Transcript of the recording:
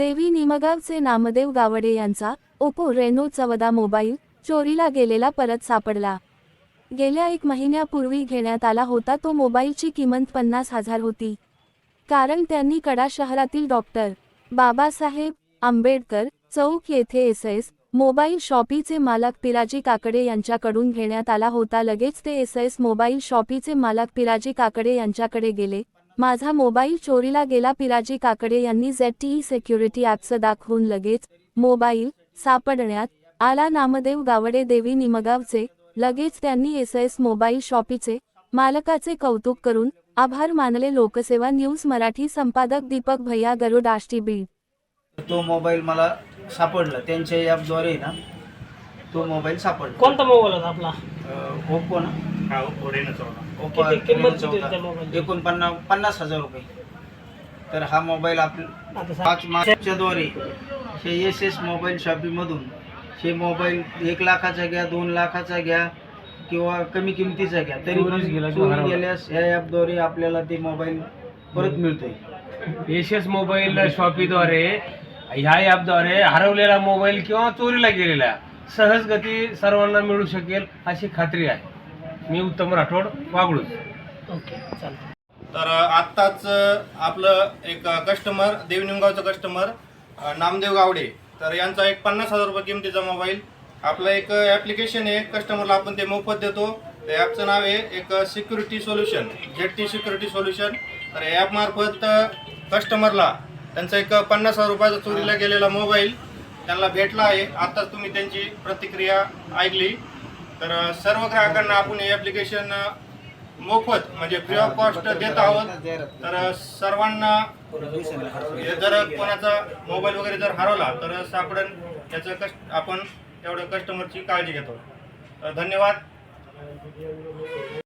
देवी निमगावचे नामदेव गावडे यांचा Oppo Reno चौदा मोबाईल चोरीला गेलेला परत सापडला. गेल्या एक महिन्यापूर्वी घेण्यात आला होता तो मोबाईलची किंमत पन्नास हजार होती. कारण त्यांनी कडा शहरातील डॉक्टर बाबासाहेब आंबेडकर चौक येथे एस एस मोबाईल शॉपीचे मालक पिराजी काकडे यांच्याकडून घेण्यात आला होता. लगेच ते एस एस मोबाईल शॉपीचे मालक पिराजी काकडे यांच्याकडे गेले. माझा मोबाईल चोरीला गेला. पिराजी काकडे यांनी झेड टी सेक्युरिटी ॲपचं दाखवून लगेच मोबाईल सापडण्यात आला. नामदेव गावडे देवी निमगावचे. लगेच त्यांनी एस एस मोबाईल शॉपीचे मालकाचे कौतुक करून आभार मानले. लोकसेवा न्यूज मराठी संपादक दीपक भैया गरुड आष्टी बीड. तो मोबाईल मला सापडला. त्यांच्या ॲपद्वारे ना तो मोबाईल सापडला. कोणता मोबाईल होता आपला? ओप्पो ना? हा ओप्पो रेनो चौदा. ओप्पो किती किंमत रेनो किती चौदा. त्या मोबाईलची? एकोणपन्नास पन्नास हजार रुपये. तर हा मोबाईल आता सा- पाच मार्चच्या द्वारे हे एस एस मोबाईल शॉपीमधून हे मोबाईल एक लाखाचा घ्या दोन लाखाचा घ्या किंवा कमी किमतीचा घ्या तरी पण चोरी गेल्यास या ॲपद्वारे आपल्याला ते मोबाईल परत मिळतोय. एस मोबाईल शॉपीद्वारे ह्या ॲपद्वारे हरवलेला मोबाईल किंवा चोरीला गेलेला. सहज गती सर्वांना मिळू शकेल अशी खात्री आहे. मी उत्तम राठोड वागळूच ओके चालतं तर आत्ताच आपलं एक कस्टमर देवनिमगावचं कस्टमर नामदेव गावडे. तर यांचा एक पन्नास हजार रुपये किमतीचा मोबाईल आपलं एक ॲप्लिकेशन आहे. कस्टमरला आपण ते मोफत देतो. त्या ॲपचं नाव आहे एक security solution Z T security solution तर ॲपमार्फत कस्टमरला त्यांचा एक पन्नास हजार रुपयाचा चोरीला गेलेला मोबाईल त्यांना भेटला आहे. आत्ताच तुम्ही त्यांची प्रतिक्रिया ऐकली. तर सर्व ग्राहकांना आपण हे ॲप्लिकेशन मोफत म्हणजे फ्री ऑफ कॉस्ट देत आहोत. तर सर्वांना जर कोणाचा मोबाईल वगैरे जर हरवला तर सापडेल याचं कष्ट आपण तेवढं कस्टमरची काळजी घेतो. तर धन्यवाद.